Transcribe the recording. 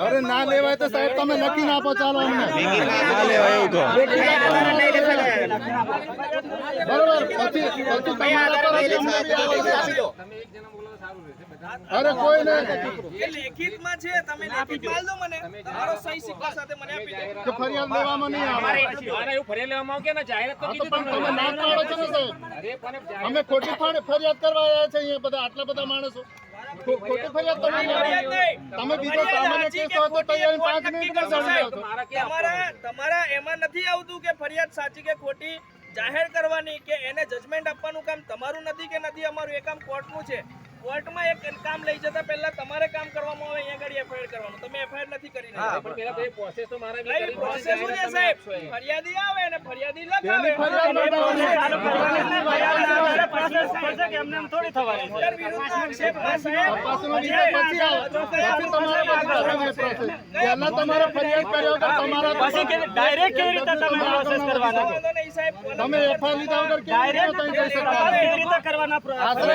અરે ના લેવાય તો સાહેબ તમે લખીને આપો ચાલો અમને. ના લેવાય એવું તો. બરોબર પછી પછી અરે કોઈ નહીં. લેખિતમાં છે તમે લેખિતમાં આલ દો મને. તમારો સહી સિક્કો સાથે મને આપી દો. કે ફરિયાદ લેવામાં નહીં આવે. એવું ફરિયાદ લેવામાં આવે કે ના? જાહેરાત તો કીધું તમે ના પાડો છો ને સાહેબ અરે પણ અમે ખોટી ફરિયાદ કરવા આવ્યા છે અહીંયા બધા આટલા બધા માણસો. ખોટી ફરિયાદ તમે તમે બીજો સામાન્ય કેસ કે હોય તો તૈયારી પાંચ મિનિટમાં જાણી સાહેબ. આવશો. મારા ક્યાં તમારા તમારા એમાં નથી આવતું કે ફરિયાદ સાચી કે ખોટી જાહેર કરવાની કે એને જજમેન્ટ આપવાનું કામ તમારું નથી કે નથી અમારું? એ કામ કોર્ટનું છે. કોર્ટમાં એક કામ લઈ જતા પહેલા તમારે કામ કરવામાં આવે અહીંયા આગળ એફઆઈઆર કરવાનું. તમે એફઆઈઆર નથી કરી રહ્યા. પણ પેલા બધી પ્રોસેસ તો મારે પ્રોસેસ શું છે સાહેબ ફરિયાદી આવે અને ફરિયાદી લખાવે. અંદર વિરુદ્ધનો આક્ષેપ ના સાહેબ. તપાસનો વિષય પછી આવે. પછી તમારે પછી કરવાની process. પહેલા તમારે ફરિયાદ કર્યો કે તમારા ડાયરેક્ટ કેવી રીતે તમે પ્રોસેસ કરવાના એફઆઈઆર લીધા વગર કેવી રીતે ત્યાં શકતા કેવી રીતે કરવાના આશરે